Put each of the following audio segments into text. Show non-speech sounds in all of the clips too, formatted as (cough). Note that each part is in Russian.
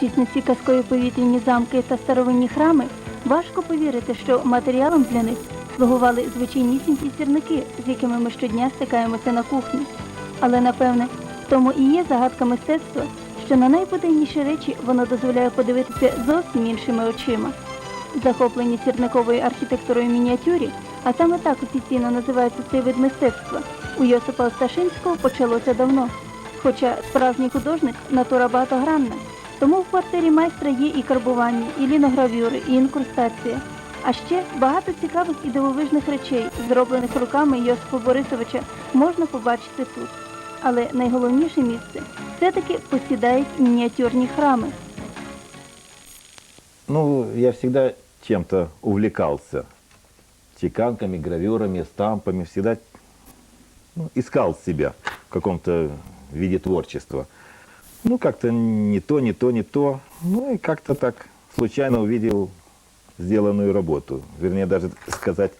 На ці казкові повітряні замки та старовинні храми, важко повірити, що матеріалом для них слугували звичайнісінькі сірники, з якими ми щодня стикаємося на кухні. Але напевне, в тому і є загадка мистецтва, що на найбуденніші речі воно дозволяє подивитися зовсім іншими очима. Захоплені сірниковою архітектурою мініатюрі, а саме так офіційно називається цей вид мистецтва, у Йосипа Осташинського почалося давно. Хоча справжній художник натура багатогранна, тому в квартирі майстра є і карбування, і ліногравюри, і інкрустація. А ще багато цікавих і дивовижних речей, зроблених руками Йосипа Борисовича, можна побачити тут. Але найголовніше місце все-таки посідають мініатюрні храми. Ну, я всегда чем-то увлекался. Чеканками, гравюрами, стампами. Всегда ну, искал себя в каком-то виде творчества. Ну, как-то не то, не то, не то. Ну, и как-то так случайно увидел сделанную работу. Вернее, даже сказать,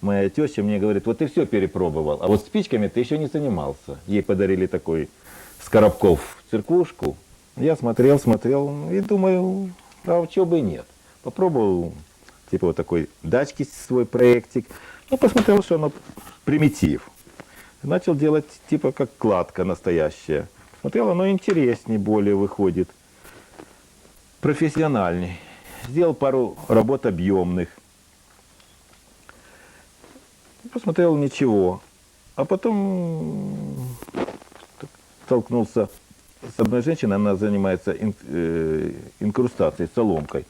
моя теща мне говорит, вот ты все перепробовал, а вот спичками ты еще не занимался. Ей подарили такой с коробков циркушку. Я смотрел, смотрел и думаю, а чего бы и нет. Попробовал, типа вот такой дачки свой проектик. Ну, посмотрел, что оно примитив. Начал делать типа как кладка настоящая. Смотрел, оно интереснее более выходит. Профессиональней. Сделал пару работ объемных. Посмотрел, ничего. А потом столкнулся с одной женщиной, она занимается э, инкрустацией, соломкой.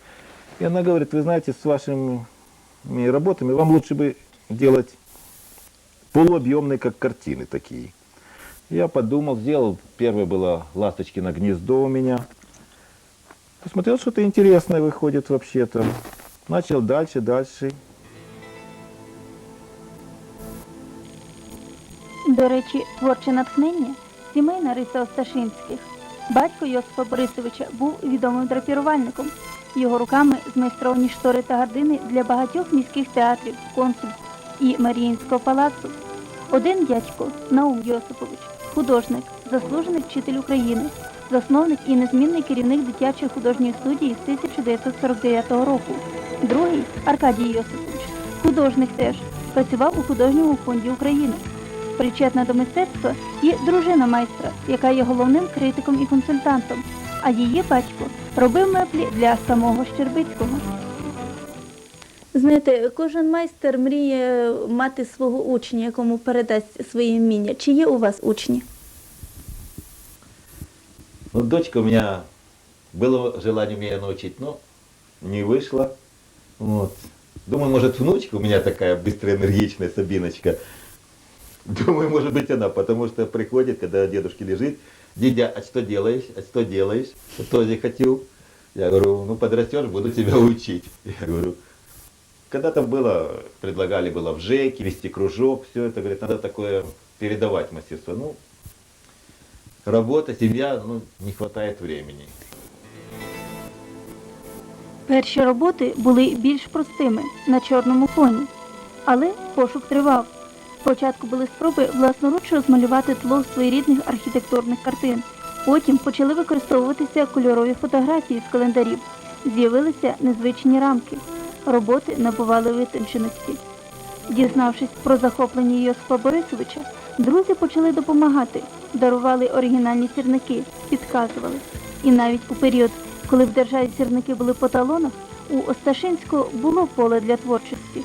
И она говорит, вы знаете, с вашими работами вам лучше бы делать полуобъемные, как картины такие. Я подумал, сделал, первое было «Ласточкино гнездо» у меня. Посмотрел, что-то интересное выходит вообще-то. Начал дальше, дальше. До речі, творче натхнення сімейна риса Осташинських. Батько Йосипа Борисовича був відомим драпірувальником. Його руками змайстровані штори та гардини для багатьох міських театрів, консульств і Маріїнського палацу. Один дядько Наум Йосипович, художник, заслужений вчитель України, засновник і незмінний керівник дитячої художньої студії з 1949 року. Другий Аркадій Йосипович, художник теж, працював у художньому фонді України. Причетна до мистецтва і дружина майстра, яка є головним критиком і консультантом, а її батько робив меблі для самого Щербицького. Знаєте, кожен майстер мріє мати свого учня, якому передасть свої вміння. Чи є у вас учні? Ну, дочка у меня, было желание меня научить, но не вышло. Вот. Думаю, может, внучка у меня такая быстрая, энергичная Сабиночка. (laughs) Думаю, может быть, она, потому что приходит, когда дедушка лежит, дедя, а что делаешь, а что делаешь? Тоже хотел. Я говорю, ну, подрастешь, буду тебя учить. (laughs) Я говорю, когда-то было, предлагали было в ЖЭКе, вести кружок, все это, говорит, надо такое передавать мастерство. Ну, работа, семья, ну, не хватает времени. Перші роботи були більш простими на чорному фоні, але пошук тривав. Спочатку були спроби власноруч розмалювати тло своєрідних архітектурних картин. Потім почали використовуватися кольорові фотографії з календарів. З'явилися незвичні рамки. Роботи набували витонченості. Дізнавшись про захоплення Йосипа Борисовича, друзі почали допомагати, дарували оригінальні сірники, підказували. І навіть у період, коли в державі сірники були по талонах, у Осташинського було поле для творчості.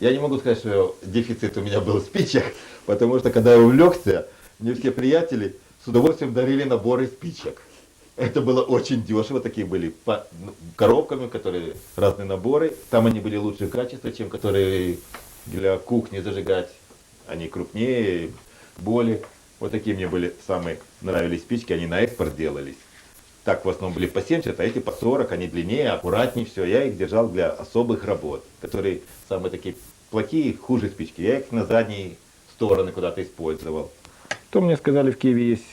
Я не могу сказать, что дефицит у меня был в спичек, потому что когда я увлекся, мне все приятели с удовольствием дарили наборы спичек. Это было очень дешево, такие были по- ну, коробками, которые разные наборы. Там они были лучшего качества, чем которые для кухни зажигать. Они крупнее, более. Вот такие мне были самые нравились спички, они на экспорт делались. Так в основном были по 70, а эти по 40, они длиннее, аккуратнее, все. Я их держал для особых работ, которые самые такие плохие, хуже спички. Я их на задние стороны куда-то использовал. То мне сказали, в Киеве есть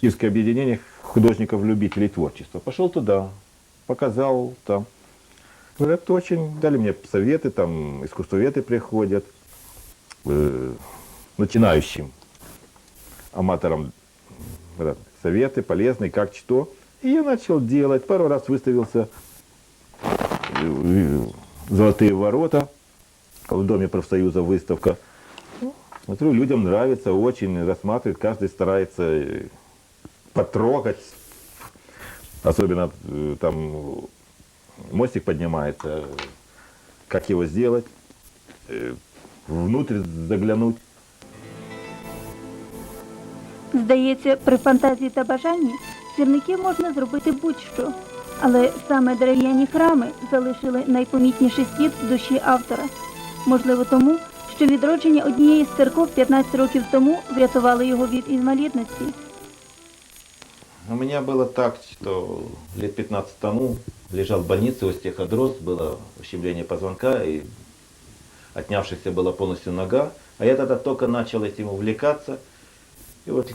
Киевское объединение художников-любителей творчества. Пошел туда, показал там. Говорят, очень, дали мне советы, там искусствоведы приходят, э, начинающим аматорам советы полезные, как что. И я начал делать. Пару раз выставился «Золотые ворота». В Доме профсоюза выставка. Смотрю, людям нравится очень, рассматривают, каждый старается э, потрогать. Особенно э, там мостик поднимается, как его сделать, э, внутрь заглянуть. Здається, при фантазії та бажанні сірників можна зробити будь-що. Але саме дерев'яні храми залишили найпомітніший слід в душі автора. Можливо, тому, що відродження однієї з церков 15 років тому врятувало його від інвалідності. У меня было так, что лет 15 тому лежал в больнице, остеохондроз, было ущемление позвонка, и отнявшаяся была полностью нога. А я тогда только начал этим увлекаться. И вот,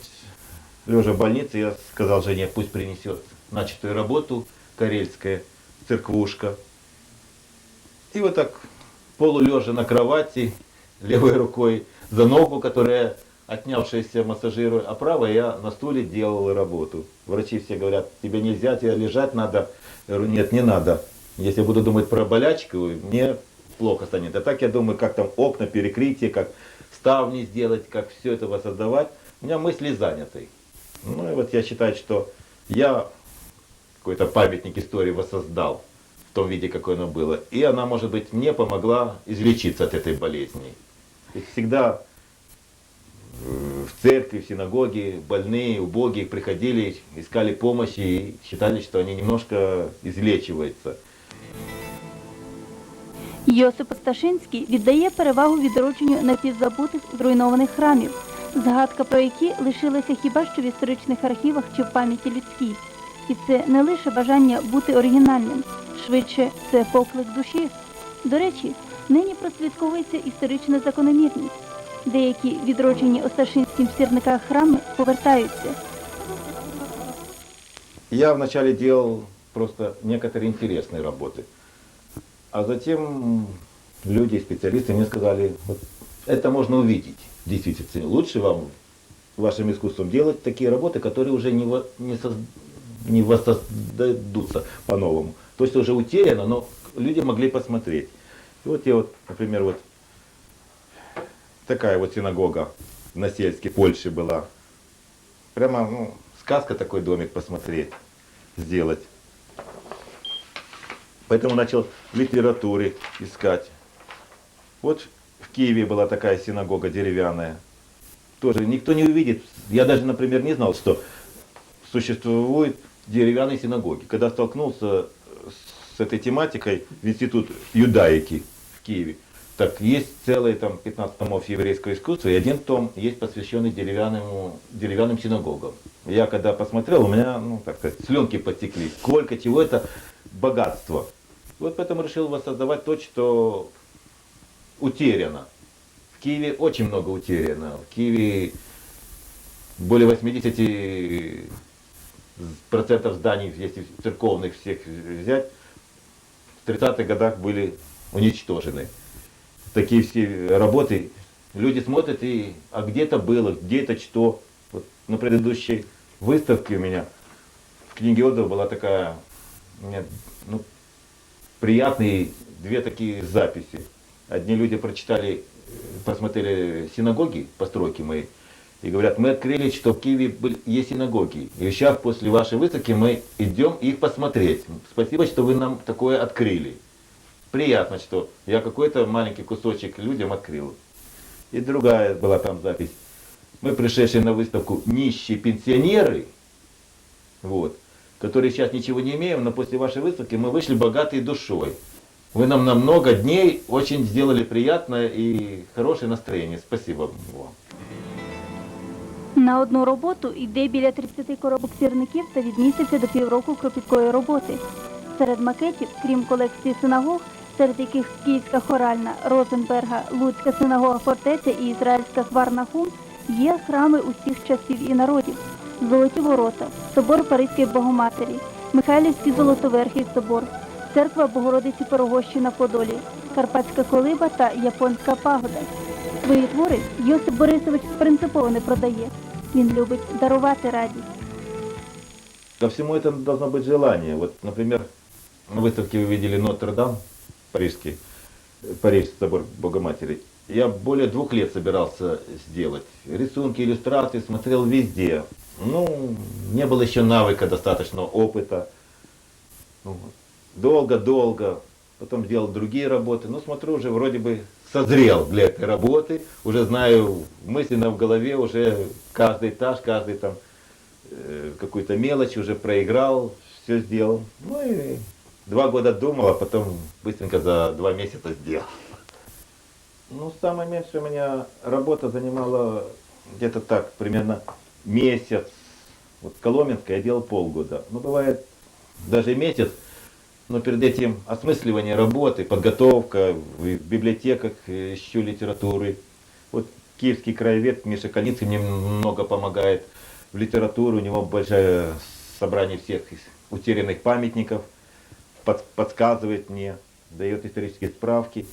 лежа в больнице, я сказал жене, пусть принесет начатую работу, карельская церквушка. И вот так, полулежа на кровати, левой рукой за ногу, которая отнявшаяся массажирую, а правой я на стуле делал работу. Врачи все говорят, тебе нельзя, тебе лежать надо. Я говорю, нет, не надо. Если я буду думать про болячку, мне плохо станет. А так я думаю, как там окна, перекрытие, как ставни сделать, как все это воссоздавать. У меня мысли заняты. Ну и вот я считаю, что я какой-то памятник истории воссоздал в том виде, какое оно было. И она, может быть, мне помогла излечиться от этой болезни. И всегда э, в церкви, в синагоге больные, убогие приходили, искали помощи и считали, что они немножко излечиваются. Йосип Осташинський віддає перевагу відродженню напівзабутих зруйнованих храмів, згадка про які лишилася хіба що в історичних архівах чи в пам'яті людській. І це не лише бажання бути оригінальним, швидше це поклик душі. До речі, нині прослідковується історична закономірність. Деякі відроджені Осташинським в сірниках храми повертаються. Я вначале делал просто некоторые интересные работы. А затем люди, специалисты мне сказали, вот, это можно увидеть. Действительно, лучше вам вашим искусством делать такие работы, которые уже не, во- не, соз- не воссоздадутся по-новому. То есть уже утеряно, но люди могли посмотреть. И вот я вот, например, вот такая вот синагога на сельске Польше была. Прямо, ну, сказка такой домик посмотреть, сделать. Поэтому начал в литературе искать. Вот в Киеве была такая синагога деревянная. Тоже никто не увидит. Я даже, например, не знал, что существуют деревянные синагоги. Когда столкнулся с этой тематикой в институт юдаики в Киеве, так есть целый там 15 томов еврейского искусства, и один том есть посвященный деревянному, деревянным синагогам. Я когда посмотрел, у меня, ну, так сказать, слюнки потекли. Сколько чего это богатство. Вот поэтому решил воссоздавать то, что утеряно. В Киеве очень много утеряно. В Киеве более 80 процентов зданий, если церковных всех взять, в 30-х годах были уничтожены. Такие все работы, люди смотрят и, а где это было, где это что. Вот на предыдущей выставке у меня в книге отзывов была такая, у ну, приятные две такие записи. Одни люди прочитали, посмотрели синагоги, постройки мои, и говорят, мы открыли, что в Киеве есть синагоги. И сейчас после вашей выставки мы идем их посмотреть. Спасибо, что вы нам такое открыли. Приятно, что я какой-то маленький кусочек людям открыл. И другая была там запись. Мы пришедшие на выставку нищие пенсионеры, вот, которые сейчас ничего не имеем, но после вашей выставки мы вышли богатые душой. Вы нам на много дней очень сделали приятное и хорошее настроение. Спасибо вам. На одну роботу йде біля 30 коробок сірників та від місяця до півроку кропіткої роботи. Серед макетів, крім колекції синагог, серед яких Київська хоральна, Розенберга, Луцька синагога фортеця і Ізраїльська хварна хум, є храми усіх часів і народів. Золоті ворота, собор Паризької Богоматері, Михайлівський Золотоверхий собор, церква Богородиці Порогощі на Подолі, Карпатська колиба та Японська пагода. Свої твори Йосип Борисович принципово не продає. Він любить дарувати радість. ко всему это должно быть желание. Вот, например, на выставке вы видели Нотр-Дам, парижский, э, Париж, собор Богоматери. Я более двух лет собирался сделать. Рисунки, иллюстрации смотрел везде. Ну, не было еще навыка достаточно, опыта. Ну, вот. Долго-долго. Потом делал другие работы. Но смотрю, уже вроде бы созрел для этой работы. Уже знаю мысленно в голове, уже каждый этаж, каждый там э, какую-то мелочь уже проиграл, все сделал. Ну и два года думал, а потом быстренько за два месяца сделал. Ну, самое меньшее у меня работа занимала где-то так, примерно месяц. Вот Коломенская я делал полгода. Ну, бывает даже месяц, но перед этим осмысливание работы, подготовка, в библиотеках э, ищу литературы. Вот киевский краевед Миша Калинский мне много помогает в литературу, у него большое собрание всех утерянных памятников, под- подсказывает мне, дает исторические справки.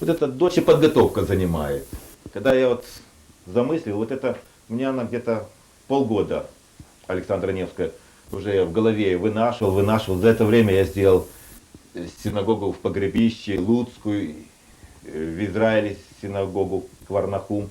Вот это дольше подготовка занимает. Когда я вот замыслил, вот это у меня она где-то полгода, Александра Невская, уже в голове вынашивал, вынашивал. За это время я сделал э, синагогу в Погребище, Луцкую, э, в Израиле синагогу Кварнахум.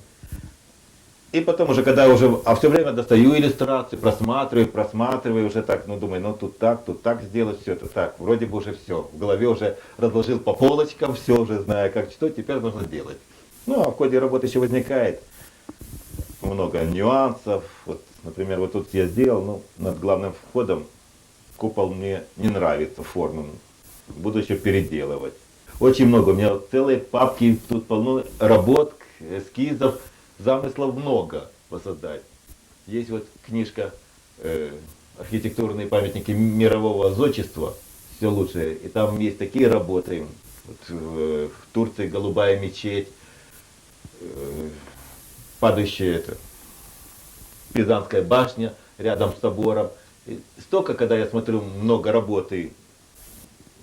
И потом уже, когда уже, а все время достаю иллюстрации, просматриваю, просматриваю, уже так, ну думаю, ну тут так, тут так сделать, все это так, вроде бы уже все. В голове уже разложил по полочкам, все уже знаю, как что, теперь нужно делать. Ну, а в ходе работы еще возникает много нюансов. Вот, например, вот тут я сделал, ну, над главным входом купол мне не нравится формы. Буду еще переделывать. Очень много. У меня целые папки, тут полно работ, эскизов, замыслов много воссоздать. Есть вот книжка э, «Архитектурные памятники мирового зодчества», все лучшее. И там есть такие работы. Вот, э, в Турции голубая мечеть, э, падающая это, Пизанская башня рядом с собором. И столько, когда я смотрю много работы,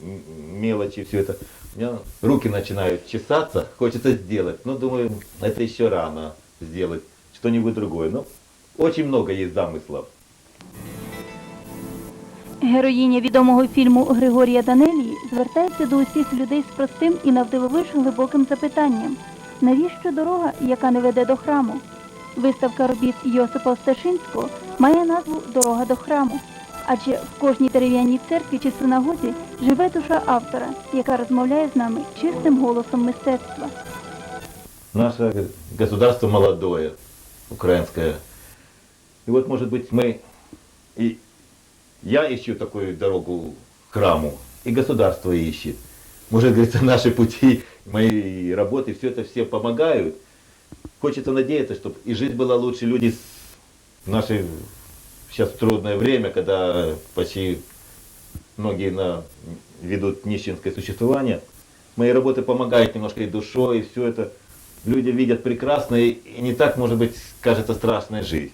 мелочи, все это, у меня руки начинают чесаться, хочется сделать. Но думаю, это еще рано сделать что-нибудь другое. Но очень много есть замыслов. Героїня відомого фільму Григорія Данелії звертається до усіх людей з простим і навдивовиж глибоким запитанням: навіщо дорога, яка не веде до храму? Виставка робіт Йосипа Осташинського має назву Дорога до храму. Адже в кожній дерев'яній церкві чи синагозі живе душа автора, яка розмовляє з нами чистим голосом мистецтва. Наше государство молодое, украинское. И вот, может быть, мы и я ищу такую дорогу к храму, и государство ищет. Может, говорится, наши пути, мои работы, все это все помогают. Хочется надеяться, чтобы и жизнь была лучше, люди с- в наше сейчас трудное время, когда почти многие на, ведут нищенское существование, мои работы помогают немножко и душой, и все это. Люди видят прекрасное, и не так, может быть, кажется страшная жизнь.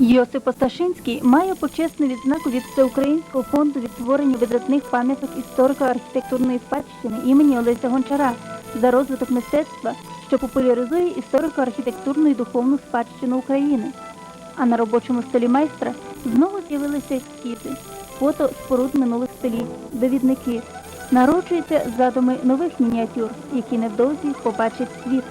Йосип Осташинський має почесну відзнаку від Всеукраїнського фонду відтворення видатних пам'яток історико-архітектурної спадщини імені Олеся Гончара за розвиток мистецтва, що популяризує історико-архітектурну і духовну спадщину України. А на робочому столі майстра знову з'явилися ескізи, фото споруд минулих століть, довідники. Народжуються задуми нових мініатюр, які невдовзі побачать світ.